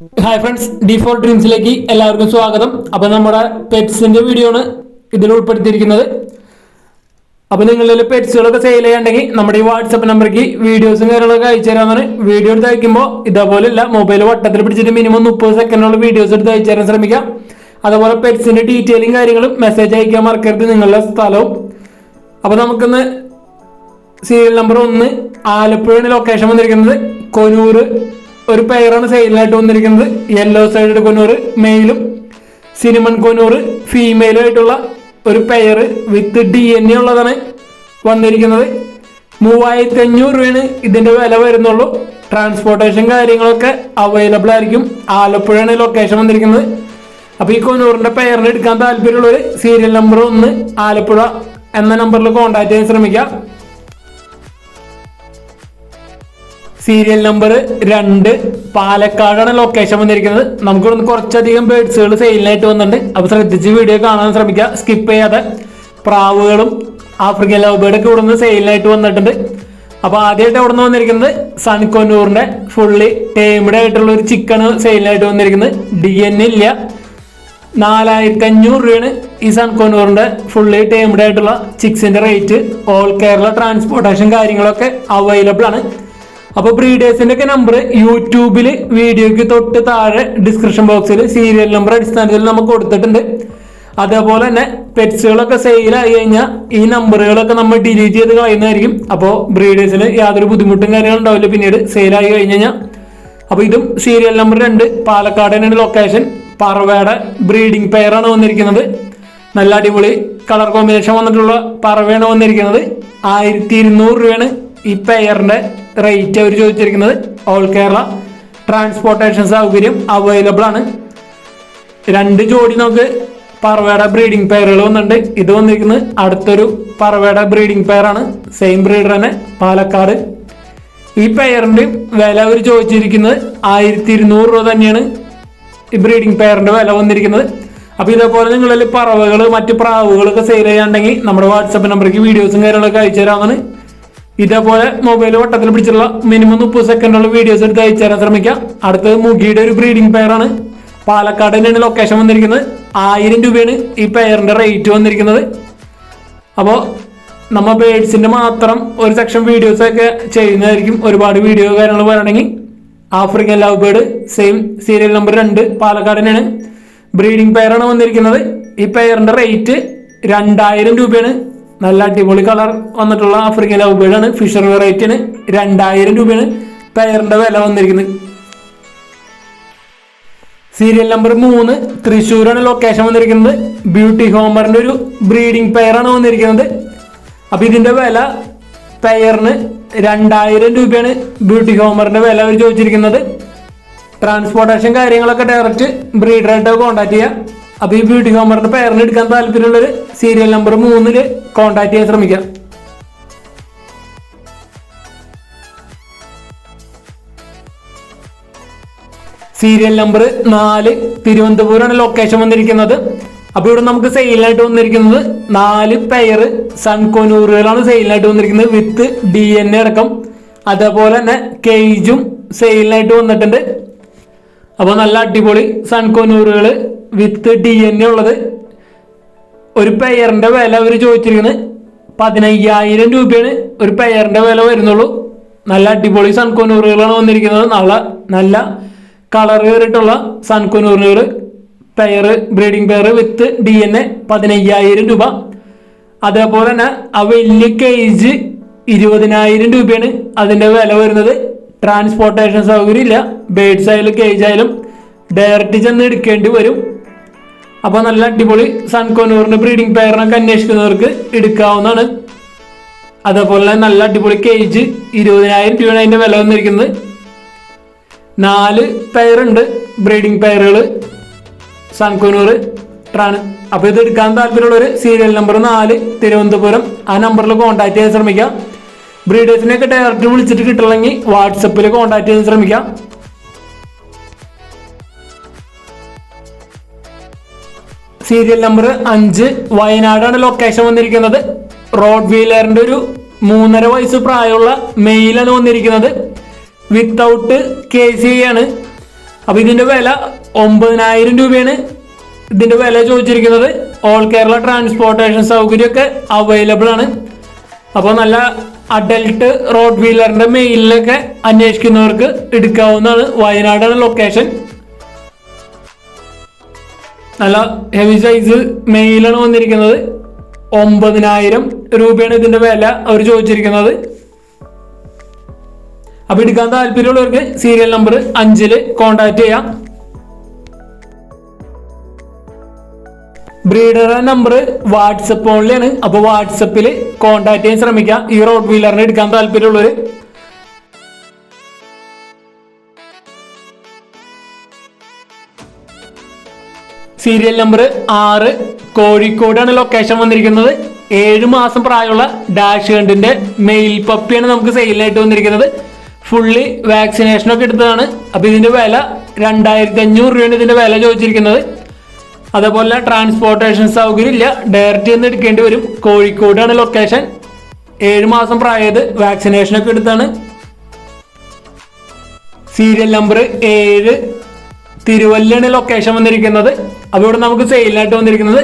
Hi friends D four ഡ്രീംസിലേക്ക് എല്ലാവർക്കും സ്വാഗതം. അപ്പോൾ നമ്മുടെ പെറ്റ്സിന്റെ വീഡിയോ ആണ് ഇതിൽ ഉൾപ്പെടുത്തിയിരിക്കുന്നത്. അപ്പോൾ നിങ്ങളിൽ പെറ്റ്സുകളൊക്കെ സെയിൽ ചെയ്യാണ്ടെങ്കിൽ നമ്മുടെ ഈ വാട്സപ്പ് നമ്പറേക്ക് വീഡിയോസും കാര്യങ്ങളൊക്കെ അയച്ചു തരാമെന്നാണ്. വീഡിയോ എടുത്ത് അയക്കുമ്പോൾ ഇതേപോലെ ഇല്ല മൊബൈൽ വട്ടത്തിൽ പിടിച്ചിട്ട് മിനിമം മുപ്പത് സെക്കൻഡുള്ള വീഡിയോസ് എടുത്ത് അയച്ചു തരാൻ ശ്രമിക്കാം അതുപോലെ പെറ്റ്സിന്റെ ഡീറ്റെയിലും കാര്യങ്ങളും മെസ്സേജ് അയക്കാൻ മറക്കരുത് നിങ്ങളുടെ സ്ഥലവും. അപ്പോൾ നമുക്കിന്ന് സീരിയൽ നമ്പർ ഒന്ന് ആലപ്പുഴയാണ് ലൊക്കേഷൻ വന്നിരിക്കുന്നത്. കൊനൂർ ഒരു പെയറാണ് സെയിലായിട്ട് വന്നിരിക്കുന്നത്. യെല്ലോ സൈഡ് കൊനൂർ മെയിലും സിനിമൺ കൊനൂർ ഫീമെയിലും ആയിട്ടുള്ള ഒരു pair with D N A ഉള്ളതാണ് വന്നിരിക്കുന്നത്. മൂവായിരത്തി അഞ്ഞൂറ് രൂപയാണ് ഇതിന്റെ വില വരുന്നുള്ളൂ. ട്രാൻസ്പോർട്ടേഷൻ കാര്യങ്ങളൊക്കെ അവൈലബിൾ ആയിരിക്കും. ആലപ്പുഴയാണ് ലൊക്കേഷൻ വന്നിരിക്കുന്നത്. അപ്പോൾ ഈ കൊനൂറിന്റെ പെയറിന് എടുക്കാൻ താല്പര്യമുള്ളവർ സീരിയൽ നമ്പർ ഒന്ന് ആലപ്പുഴ എന്ന നമ്പറിൽ കോൺടാക്ട് ചെയ്യാൻ ശ്രമിക്കാം. സീരിയൽ നമ്പർ രണ്ട്. പാലക്കാടാണ് ലൊക്കേഷൻ വന്നിരിക്കുന്നത്. നമുക്കിവിടുന്ന് കുറച്ചധികം ബേഡ്സുകൾ സെയിലിനായിട്ട് വന്നിട്ടുണ്ട്. അപ്പോൾ ശ്രദ്ധിച്ച് വീഡിയോ കാണാൻ ശ്രമിക്കുക. സ്കിപ്പ് ചെയ്യാതെ. പ്രാവുകളും ആഫ്രിക്കൻ ലവ് ഒക്കെ ഇവിടുന്ന് സെയിലിനായിട്ട് വന്നിട്ടുണ്ട്. അപ്പോൾ ആദ്യമായിട്ട് അവിടെ നിന്ന് വന്നിരിക്കുന്നത് സൺകൊന്നൂറിന്റെ ഫുള്ളി ടേംഡ് ആയിട്ടുള്ള ഒരു ചിക്കൻ സെയിലിനായിട്ട് വന്നിരിക്കുന്നത്. ഡി എൻ ഇല്ല. നാലായിരത്തി അഞ്ഞൂറ് രൂപയാണ് ഈ സൺകൊന്നൂറിന്റെ ഫുള്ളി ടേംഡ് ആയിട്ടുള്ള ചിക്സിന്റെ റേറ്റ് ഓൾ കേരള ട്രാൻസ്പോർട്ടേഷൻ കാര്യങ്ങളൊക്കെ അവൈലബിൾ ആണ്. അപ്പോൾ ബ്രീഡേഴ്സിന്റെ ഒക്കെ നമ്പർ യൂട്യൂബിൽ വീഡിയോയ്ക്ക് തൊട്ട് താഴെ ഡിസ്ക്രിപ്ഷൻ ബോക്സിൽ സീരിയൽ നമ്പർ അടിസ്ഥാനത്തിൽ നമുക്ക് കൊടുത്തിട്ടുണ്ട്. അതേപോലെ തന്നെ പെറ്റ്സുകളൊക്കെ സെയിൽ ആയി കഴിഞ്ഞാൽ ഈ നമ്പറുകളൊക്കെ നമ്മൾ ഡിലീറ്റ് ചെയ്ത് കളയുന്നതായിരിക്കും. അപ്പോൾ ബ്രീഡേഴ്സിന് യാതൊരു ബുദ്ധിമുട്ടും കാര്യങ്ങളും ഉണ്ടാവില്ല. പിന്നീട് സെയിൽ ആയി കഴിഞ്ഞ് കഴിഞ്ഞാൽ അപ്പോൾ ഇതും സീരിയൽ നമ്പർ രണ്ട് പാലക്കാട് തന്നെയാണ് ലൊക്കേഷൻ പറവയുടെ ബ്രീഡിംഗ് പെയറാണ് വന്നിരിക്കുന്നത്. നല്ല അടിപൊളി കളർ കോമ്പിനേഷൻ വന്നിട്ടുള്ള പറവയാണ് വന്നിരിക്കുന്നത്. ആയിരത്തി ഇരുന്നൂറ് രൂപയാണ് ഈ പെയറിന്റെ റേറ്റ് അവർ ചോദിച്ചിരിക്കുന്നത് ഓൾ കേരള ട്രാൻസ്പോർട്ടേഷൻ സൗകര്യം അവൈലബിൾ ആണ്. രണ്ട് ജോഡി നമുക്ക് പറവയുടെ ബ്രീഡിംഗ് പെയറുകൾ വന്നിട്ടുണ്ട്. ഇത് വന്നിരിക്കുന്നത് അടുത്തൊരു പറവയുടെ ബ്രീഡിംഗ് പെയറാണ് സെയിം ബ്രീഡർ തന്നെ പാലക്കാട്. ഈ പെയറിന്റെ വില അവർ ചോദിച്ചിരിക്കുന്നത് ആയിരത്തി ഇരുന്നൂറ് രൂപ തന്നെയാണ് ഈ ബ്രീഡിംഗ് പെയറിന്റെ വില വന്നിരിക്കുന്നത്. അപ്പോൾ ഇതേപോലെ നിങ്ങളിൽ പറവകൾ മറ്റു പ്രാവുകളൊക്കെ സെയിൽ ചെയ്യാണ്ടെങ്കിൽ നമ്മുടെ വാട്സപ്പ് നമ്പറിലേക്ക് വീഡിയോസും കാര്യങ്ങളൊക്കെ അയച്ചു തരാമെന്നാണ് ഇതേപോലെ മൊബൈൽ വട്ടത്തിൽ പിടിച്ചുള്ള മിനിമം മുപ്പത് സെക്കൻഡുള്ള വീഡിയോസ് എടുത്ത് അയച്ചു തരാൻ ശ്രമിക്കാം. അടുത്തത് മുഗിയുടെ ഒരു ബ്രീഡിംഗ് പെയറാണ് പാലക്കാട് തന്നെയാണ് ലൊക്കേഷൻ വന്നിരിക്കുന്നത്. ആയിരം രൂപയാണ് ഈ പെയറിന്റെ റേറ്റ് വന്നിരിക്കുന്നത്. അപ്പോൾ നമ്മ ബേഡ്സിന്റെ മാത്രം ഒരു സെക്ഷൻ വീഡിയോസ് ഒക്കെ ചെയ്യുന്നതായിരിക്കും. ഒരുപാട് വീഡിയോ കാര്യങ്ങൾ വരണമെങ്കിൽ. African love bird same serial number രണ്ട് പാലക്കാട് തന്നെയാണ്. ബ്രീഡിംഗ് പെയറാണ് വന്നിരിക്കുന്നത്. ഈ പെയറിന്റെ റേറ്റ് രണ്ടായിരം രൂപയാണ്. നല്ല അടിപൊളി കളർ വന്നിട്ടുള്ള ആഫ്രിക്കൻ ലവ് ബേഡാണ് ഫിഷർ വെറൈറ്റിയാണ് രണ്ടായിരം രൂപയാണ് പെയറിന്റെ വില വന്നിരിക്കുന്നത്. സീരിയൽ നമ്പർ മൂന്ന് തൃശ്ശൂരാണ് ലൊക്കേഷൻ വന്നിരിക്കുന്നത്. ബ്യൂട്ടി ഹോമറിന്റെ ഒരു ബ്രീഡിംഗ് പെയറാണ് വന്നിരിക്കുന്നത്. അപ്പൊ ഇതിന്റെ വില പെയറിന് രണ്ടായിരം രൂപയാണ് ബ്യൂട്ടി ഹോമറിന്റെ വില അവർ ചോദിച്ചിരിക്കുന്നത്. ട്രാൻസ്പോർട്ടേഷൻ കാര്യങ്ങളൊക്കെ ഡയറക്റ്റ് ബ്രീഡറായിട്ട് കോൺടാക്ട് ചെയ്യാം. അപ്പൊ ഈ ബ്യൂട്ടി പെയറിന് എടുക്കാൻ താല്പര്യമുള്ളവർ സീരിയൽ നമ്പർ മൂന്നിൽ കോൺടാക്ട് ചെയ്യാൻ ശ്രമിക്കാം. സീരിയൽ നമ്പർ നാല് തിരുവനന്തപുരമാണ് ലൊക്കേഷൻ വന്നിരിക്കുന്നത്. അപ്പൊ ഇവിടെ നമുക്ക് സെയിലായിട്ട് വന്നിരിക്കുന്നത് നാല് പെയർ സൺകൊനൂറുകളാണ് സെയിലായിട്ട് വന്നിരിക്കുന്നത് വിത്ത് ഡി എൻ എ അടക്കം. അതേപോലെ തന്നെ കേജും സെയിലിനായിട്ട് വന്നിട്ടുണ്ട്. അപ്പോൾ നല്ല അടിപൊളി സൺകൊനൂറുകൾ വിത്ത് ഡി എൻ എ ഉള്ളത് ഒരു പെയറിന്റെ വില അവർ ചോദിച്ചിരിക്കുന്നത് പതിനയ്യായിരം രൂപയാണ് ഒരു പെയറിന്റെ വില വരുന്നുള്ളൂ. നല്ല അടിപൊളി സൺകൊനൂറുകളാണ് വന്നിരിക്കുന്നത്. നല്ല നല്ല കളർ കയറിയിട്ടുള്ള സൺകൊനൂറുകൾ. Pair breeding pair with D N A പതിനയ്യായിരം രൂപ. അതേപോലെ തന്നെ ആ വലിയ കേജ് ഇരുപതിനായിരം രൂപയാണ് അതിന്റെ വില വരുന്നത്. ട്രാൻസ്പോർട്ടേഷൻ സൗകര്യം ഇല്ല ബേഡ്സ് ആയാലും കേജ് ആയാലും ഡയറക്റ്റ് ചെന്ന് എടുക്കേണ്ടി വരും. അപ്പൊ നല്ല അടിപൊളി സൺകോനൂറിന്റെ ബ്രീഡിംഗ് പെയറിനൊക്കെ അന്വേഷിക്കുന്നവർക്ക് എടുക്കാവുന്നതാണ്. അതേപോലെ തന്നെ നല്ല അടിപൊളി കേജ് ഇരുപതിനായിരം രൂപയാണ് അതിന്റെ വില വന്നിരിക്കുന്നത്. നാല് പെയറുണ്ട് ബ്രീഡിംഗ് പെയറുകൾ സൺകോനൂർ ട്രാണ് അപ്പോൾ ഇത് എടുക്കാൻ താല്പര്യമുള്ളവർ സീരിയൽ നമ്പർ നാല് തിരുവനന്തപുരം. ആ നമ്പറിൽ കോൺടാക്ട് ചെയ്യാൻ ശ്രമിക്കാം. ബ്രീഡേഴ്സിനെയൊക്കെ ഡയറക്റ്റ് വിളിച്ചിട്ട് കിട്ടില്ലെങ്കിൽ വാട്സപ്പിൽ കോൺടാക്ട് ചെയ്യാൻ ശ്രമിക്കാം. സീരിയൽ നമ്പർ അഞ്ച്. വയനാടാണ് ലൊക്കേഷൻ വന്നിരിക്കുന്നത്. റോഡ് വീലറിന്റെ ഒരു മൂന്നര വയസ്സ് പ്രായമുള്ള മെയിലാണ് വന്നിരിക്കുന്നത്. വിത്തൗട്ട് കെ സി ആണ്. അപ്പോൾ ഇതിന്റെ വില ഒമ്പതിനായിരം രൂപയാണ്. ഇതിന്റെ വില ചോദിച്ചിരിക്കുന്നത് ഓൾ കേരള ട്രാൻസ്പോർട്ടേഷൻ സൗകര്യമൊക്കെ അവൈലബിൾ ആണ്. അപ്പോൾ നല്ല അഡൽട്ട് റോഡ് വീലറിന്റെ മെയിലിലൊക്കെ അന്വേഷിക്കുന്നവർക്ക് എടുക്കാവുന്നതാണ്. വയനാടാണ് ലൊക്കേഷൻ നല്ല ഹെവി സൈസ് മെയിലാണ് വന്നിരിക്കുന്നത്. ഒമ്പതിനായിരം രൂപയാണ് ഇതിന്റെ വില അവർ ചോദിച്ചിരിക്കുന്നത്. അപ്പൊ എടുക്കാൻ താല്പര്യമുള്ളവർക്ക് സീരിയൽ നമ്പർ അഞ്ചിൽ കോണ്ടാക്ട് ചെയ്യാം. ബ്രീഡറുടെ നമ്പർ വാട്സപ്പ് ഓൺലിയാണ് അപ്പൊ വാട്സപ്പിൽ കോണ്ടാക്ട് ചെയ്യാൻ ശ്രമിക്കാം. ഈ റോഡ് വീലറിന് എടുക്കാൻ താല്പര്യമുള്ളവർ സീരിയൽ നമ്പർ ആറ് കോഴിക്കോടാണ് ലൊക്കേഷൻ വന്നിരിക്കുന്നത്. ഏഴ് മാസം പ്രായമുള്ള ഡാഷ് ഹണ്ടിന്റെ മെയിൽ പപ്പിയാണ് നമുക്ക് സെയിലായിട്ട് വന്നിരിക്കുന്നത്. ഫുള്ളി വാക്സിനേഷൻ ഒക്കെ എടുത്തതാണ്. അപ്പൊ ഇതിന്റെ വില രണ്ടായിരത്തി അഞ്ഞൂറ് രൂപയാണ് ഇതിന്റെ വില ചോദിച്ചിരിക്കുന്നത്. അതേപോലെ ട്രാൻസ്പോർട്ടേഷൻ സൗകര്യം ഇല്ല ഡയറക്റ്റ് ചെന്ന് എടുക്കേണ്ടി വരും. കോഴിക്കോടാണ് ലൊക്കേഷൻ ഏഴ് മാസം പ്രായത് വാക്സിനേഷൻ ഒക്കെ എടുത്താണ്. സീരിയൽ നമ്പർ ഏഴ് തിരുവല്ലയാണ് ലൊക്കേഷൻ വന്നിരിക്കുന്നത്. അപ്പോൾ ഇവിടെ നമുക്ക് സെയിലായിട്ട് വന്നിരിക്കുന്നത്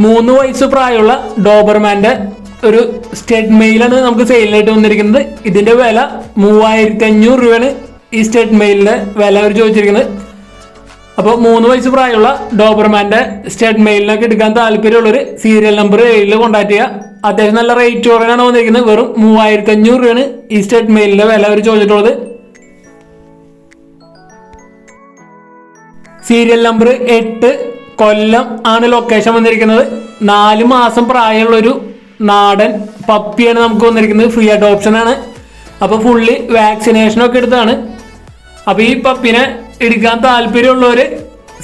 മൂന്ന് വയസ്സ് പ്രായമുള്ള ഡോബർമാന്റെ ഒരു സ്റ്റേറ്റ് മെയിലാണ് നമുക്ക് സെയിലായിട്ട് വന്നിരിക്കുന്നത്. ഇതിന്റെ വില മൂവായിരത്തി അഞ്ഞൂറ് രൂപയാണ് ഈ സ്റ്റേറ്റ് മെയിലിന്റെ വില അവർ ചോദിച്ചിരിക്കുന്നത്. അപ്പോൾ മൂന്ന് വയസ്സ് പ്രായമുള്ള ഡോബർമാന്റെ സ്റ്റേറ്റ് മെയിലിനൊക്കെ എടുക്കാൻ താല്പര്യമുള്ളൊരു സീരിയൽ നമ്പർ ഏഴിൽ കോൺടാക്ട് ചെയ്യുക. അത്യാവശ്യം നല്ല റേറ്റ് കുറയാണ് വന്നിരിക്കുന്നത്. വെറും മൂവായിരത്തി അഞ്ഞൂറ് രൂപയാണ് ഈ സ്റ്റേറ്റ് മെയിലിന്റെ വില അവർ ചോദിച്ചിട്ടുള്ളത്. സീരിയൽ നമ്പർ എട്ട് കൊല്ലം ആണ് ലൊക്കേഷൻ വന്നിരിക്കുന്നത്. നാല് മാസം പ്രായമുള്ള ഒരു നാടൻ പപ്പിയാണ് നമുക്ക് വന്നിരിക്കുന്നത്. ഫ്രീ അഡോപ്ഷൻ ആണ്. അപ്പോൾ ഫുള്ളി വാക്സിനേഷൻ ഒക്കെ എടുത്താണ് അപ്പോൾ ഈ പപ്പിനെ എടുക്കാൻ താല്പര്യമുള്ളവർ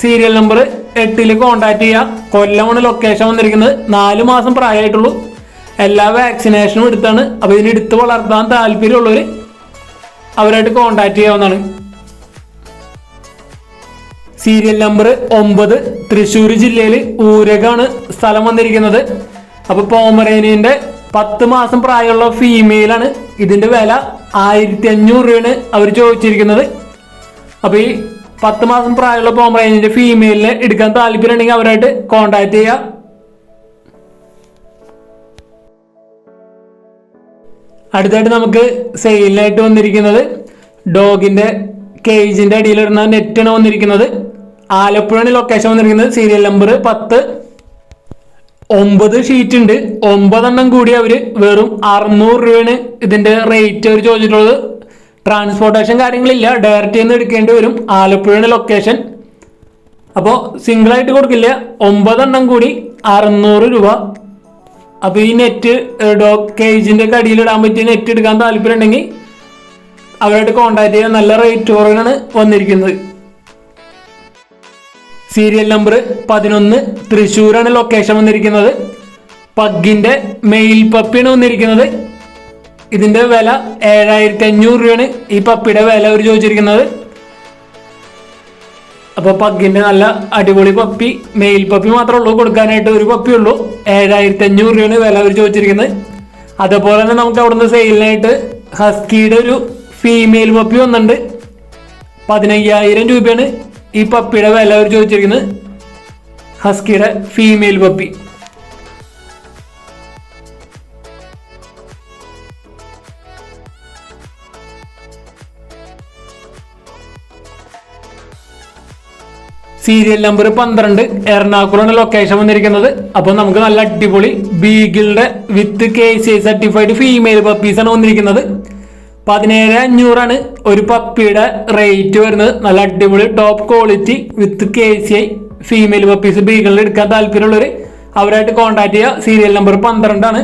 സീരിയൽ നമ്പർ എട്ടിൽ കോണ്ടാക്ട് ചെയ്യുക കൊല്ലമാണ് ലൊക്കേഷൻ വന്നിരിക്കുന്നത്. നാല് മാസം പ്രായമായിട്ടുള്ളൂ. എല്ലാ വാക്സിനേഷനും എടുത്താണ്. അപ്പോൾ ഇതിനെടുത്ത് വളർത്താൻ താല്പര്യമുള്ളവർ അവരായിട്ട് കോണ്ടാക്ട് ചെയ്യാവുന്നതാണ്. സീരിയൽ നമ്പർ ഒമ്പത് തൃശ്ശൂർ ജില്ലയിൽ ഊരകാണ് സ്ഥലം വന്നിരിക്കുന്നത്. അപ്പൊ പോമറേനിയന്റെ പത്ത് മാസം പ്രായമുള്ള ഫീമെയിലാണ് ഇതിന്റെ വില ആയിരത്തി അഞ്ഞൂറ് രൂപയാണ് അവർ ചോദിച്ചിരിക്കുന്നത്. അപ്പൊ ഈ പത്ത് മാസം പ്രായമുള്ള പോമറേനിയന്റെ ഫീമെയിലിനെ എടുക്കാൻ താല്പര്യമുണ്ടെങ്കിൽ അവരായിട്ട് കോണ്ടാക്ട് ചെയ്യുക അടുത്തായിട്ട് നമുക്ക് സെയിലിനായിട്ട് വന്നിരിക്കുന്നത് ഡോഗിന്റെ കേജിന്റെ അടിയിലിടുന്ന നെറ്റാണ് വന്നിരിക്കുന്നത് ആലപ്പുഴയാണ് ലൊക്കേഷൻ വന്നിരിക്കുന്നത്. സീരിയൽ നമ്പർ പത്ത്. ഒമ്പത് ഷീറ്റ് ഉണ്ട്. ഒമ്പതെണ്ണം കൂടി അവർ വെറും അറുന്നൂറ് രൂപയാണ് ഇതിന്റെ റേറ്റ് അവർ ചോദിച്ചിട്ടുള്ളത്. ട്രാൻസ്പോർട്ടേഷൻ കാര്യങ്ങളില്ല. ഡയറക്റ്റ് നിന്ന് എടുക്കേണ്ടി വരും. ആലപ്പുഴയാണ് ലൊക്കേഷൻ അപ്പോൾ സിംഗിൾ ആയിട്ട് കൊടുക്കില്ല. ഒമ്പതെണ്ണം കൂടി അറുന്നൂറ് രൂപ. അപ്പോൾ ഈ നെറ്റ് ഡോ കേജിന്റെ കടിയിൽ ഇടാൻ പറ്റിയ നെറ്റ് എടുക്കാൻ താല്പര്യം ഉണ്ടെങ്കിൽ അവരായിട്ട് കോണ്ടാക്ട് ചെയ്യാൻ നല്ല റേറ്റ് കുറവിനാണ് വന്നിരിക്കുന്നത്. സീരിയൽ നമ്പർ പതിനൊന്ന് തൃശ്ശൂരാണ് ലൊക്കേഷൻ വന്നിരിക്കുന്നത്. പഗ്ഗിന്റെ മെയിൽ പപ്പിയാണ് വന്നിരിക്കുന്നത്. ഇതിന്റെ വില ഏഴായിരത്തി അഞ്ഞൂറ് രൂപയാണ് ഈ പപ്പിയുടെ വില അവർ ചോദിച്ചിരിക്കുന്നത്. അപ്പൊ പഗ്ഗിന്റെ നല്ല അടിപൊളി പപ്പി മെയിൽ പപ്പി മാത്രമേ ഉള്ളൂ കൊടുക്കാനായിട്ട് ഒരു പപ്പി ഉള്ളൂ. ഏഴായിരത്തി അഞ്ഞൂറ് രൂപയാണ് വില അവർ ചോദിച്ചിരിക്കുന്നത്. അതേപോലെ തന്നെ നമുക്ക് അവിടുന്ന് സെയിലിനായിട്ട് ഹസ്കിയുടെ ഒരു ഫീമെയിൽ പപ്പി വന്നിട്ടുണ്ട്. പതിനയ്യായിരം രൂപയാണ് ഈ പപ്പിയുടെ വില അവർ ചോദിച്ചിരിക്കുന്നത്. ഹസ്കിയുടെ ഫീമെയിൽ പപ്പി. സീരിയൽ നമ്പർ പന്ത്രണ്ട് എറണാകുളമാണ് ലൊക്കേഷൻ വന്നിരിക്കുന്നത്. അപ്പോൾ നമുക്ക് നല്ല അടിപൊളി ബീഗിളുടെ with K C certified female പപ്പീസാണ് വന്നിരിക്കുന്നത്. പതിനേഴ് അഞ്ഞൂറാണ് ഒരു പപ്പിയുടെ റേറ്റ് വരുന്നത്. നല്ല അടിപൊളി top quality with K C I female puppies ബീകളിൽ എടുക്കാൻ താല്പര്യമുള്ളവർ അവരായിട്ട് കോൺടാക്ട് ചെയ്യുക. സീരിയൽ നമ്പർ പന്ത്രണ്ടാണ്.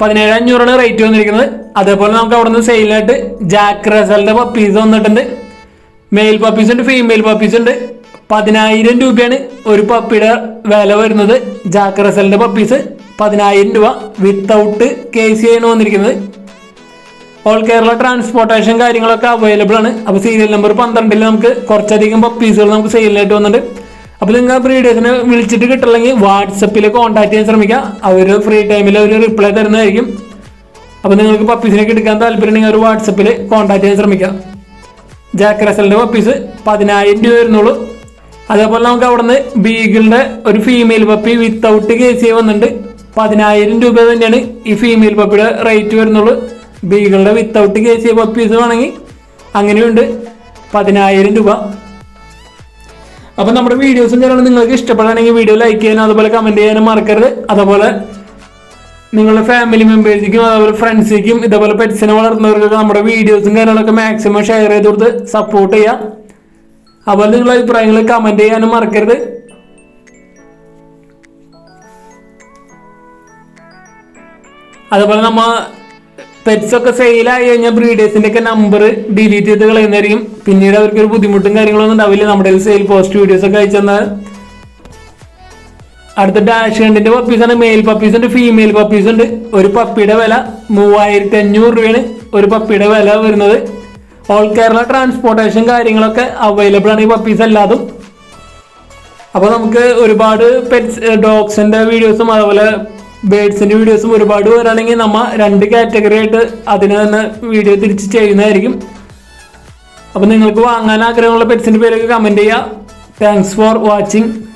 പതിനേഴ് അഞ്ഞൂറാണ് റേറ്റ് വന്നിരിക്കുന്നത്. അതേപോലെ നമുക്ക് അവിടെ നിന്ന് സെയിലായിട്ട് ജാക്ക് റസലിന്റെ പപ്പീസ് വന്നിട്ടുണ്ട്. മെയിൽ പപ്പീസ് ഉണ്ട് ഫീമെയിൽ പപ്പീസ് ഉണ്ട്. പതിനായിരം രൂപയാണ് ഒരു പപ്പിയുടെ വില വരുന്നത്. ജാക്ക് റസലിന്റെ പപ്പീസ് പതിനായിരം രൂപ വിത്തൗട്ട് കെ സി ആണ് വന്നിരിക്കുന്നത്. ഓൾ കേരള ട്രാൻസ്പോർട്ടേഷൻ കാര്യങ്ങളൊക്കെ അവൈലബിൾ ആണ്. അപ്പോൾ സീരിയൽ നമ്പർ പന്ത്രണ്ടിൽ നമുക്ക് കുറച്ചധികം പപ്പീസുകൾ നമുക്ക് സെയിലായിട്ട് വന്നിട്ടുണ്ട്. അപ്പോൾ നിങ്ങൾ ബ്രീഡേഴ്സിനെ വിളിച്ചിട്ട് കിട്ടില്ലെങ്കിൽ വാട്സപ്പിൽ കോൺടാക്ട് ചെയ്യാൻ ശ്രമിക്കുക. അവർ ഫ്രീ ടൈമിൽ അവർ റിപ്ലൈ തരുന്നതായിരിക്കും. അപ്പോൾ നിങ്ങൾക്ക് പപ്പീസിനൊക്കെ എടുക്കാൻ താല്പര്യം ഉണ്ടെങ്കിൽ ഒരു വാട്സപ്പിൽ കോൺടാക്ട് ചെയ്യാൻ ശ്രമിക്കുക. ജാക്ക് റസലിന്റെ പപ്പീസ് പതിനായിരം രൂപ വരുന്നുള്ളൂ. അതേപോലെ നമുക്ക് അവിടുന്ന് ബീഗിളിന്റെ ഒരു female puppy without K C വന്നിട്ടുണ്ട്. പതിനായിരം രൂപ തന്നെയാണ് ഈ ഫീമെയിൽ പപ്പിയുടെ റേറ്റ് വരുന്നുള്ളൂ. ബീഗിളിന്റെ വിത്തൗട്ട് കെ സി പപ്പീസ് വേണമെങ്കിൽ അങ്ങനെയുണ്ട്. പതിനായിരം രൂപ. അപ്പം നമ്മുടെ വീഡിയോസും കാര്യങ്ങളും നിങ്ങൾക്ക് ഇഷ്ടപ്പെടുകയാണെങ്കിൽ വീഡിയോ ലൈക്ക് ചെയ്യാനും അതുപോലെ കമന്റ് ചെയ്യാനും മറക്കരുത്. അതുപോലെ നിങ്ങളുടെ ഫാമിലി മെമ്പേഴ്സിക്കും അതുപോലെ ഫ്രണ്ട്സിനും ഇതേപോലെ പെറ്റ്സിനെ വളർത്തുന്നവർക്കൊക്കെ നമ്മുടെ വീഡിയോസും കാര്യങ്ങളൊക്കെ മാക്സിമം ഷെയർ ചെയ്ത് കൊടുത്ത് സപ്പോർട്ട് ചെയ്യാം അതുപോലെ നിങ്ങളുടെ അഭിപ്രായങ്ങൾ കമന്റ് ചെയ്യാനും മറക്കരുത്. അതുപോലെ നമ്മ പെറ്റ്സ് ഒക്കെ സെയിലായി കഴിഞ്ഞാൽ ബ്രീഡേഴ്സിന്റെ ഒക്കെ നമ്പർ ഡിലീറ്റ് ചെയ്ത് കളയുന്നതായിരിക്കും. പിന്നീട് അവർക്ക് ഒരു ബുദ്ധിമുട്ടും കാര്യങ്ങളൊന്നും ഉണ്ടാവില്ല. നമ്മുടെ സെയിൽ പോസ്റ്റ് വീഡിയോസ് ഒക്കെ അയച്ചു അടുത്ത ഡാഷ് കണ്ടിന്റെ പപ്പീസ് ആണ് മെയിൽ പപ്പീസ് ഉണ്ട്. ഫീമെയിൽ പപ്പീസ് ഉണ്ട്. ഒരു പപ്പിയുടെ വില മൂവായിരത്തി അഞ്ഞൂറ് രൂപയാണ് ഒരു പപ്പിയുടെ വില വരുന്നത്. ഓൾ കേരള ട്രാൻസ്പോർട്ടേഷൻ കാര്യങ്ങളൊക്കെ അവൈലബിൾ ആണ് ഈ പപ്പീസ് എല്ലാതും. അപ്പൊ നമുക്ക് ഒരുപാട് പെറ്റ്സ് ഡോഗ്സിന്റെ വീഡിയോസും അതുപോലെ ബേഡ്സിന്റെ വീഡിയോസും ഒരുപാട് വരാണെങ്കിൽ നമ്മ രണ്ട് കാറ്റഗറി ആയിട്ട് അതിന് തന്നെ വീഡിയോ തിരിച്ച് ചെയ്യുന്നതായിരിക്കും. അപ്പൊ നിങ്ങൾക്ക് വാങ്ങാൻ ആഗ്രഹമുള്ള പെറ്റ്സിന്റെ പേരൊക്കെ കമന്റ് ചെയ്യുക. Thanks for watching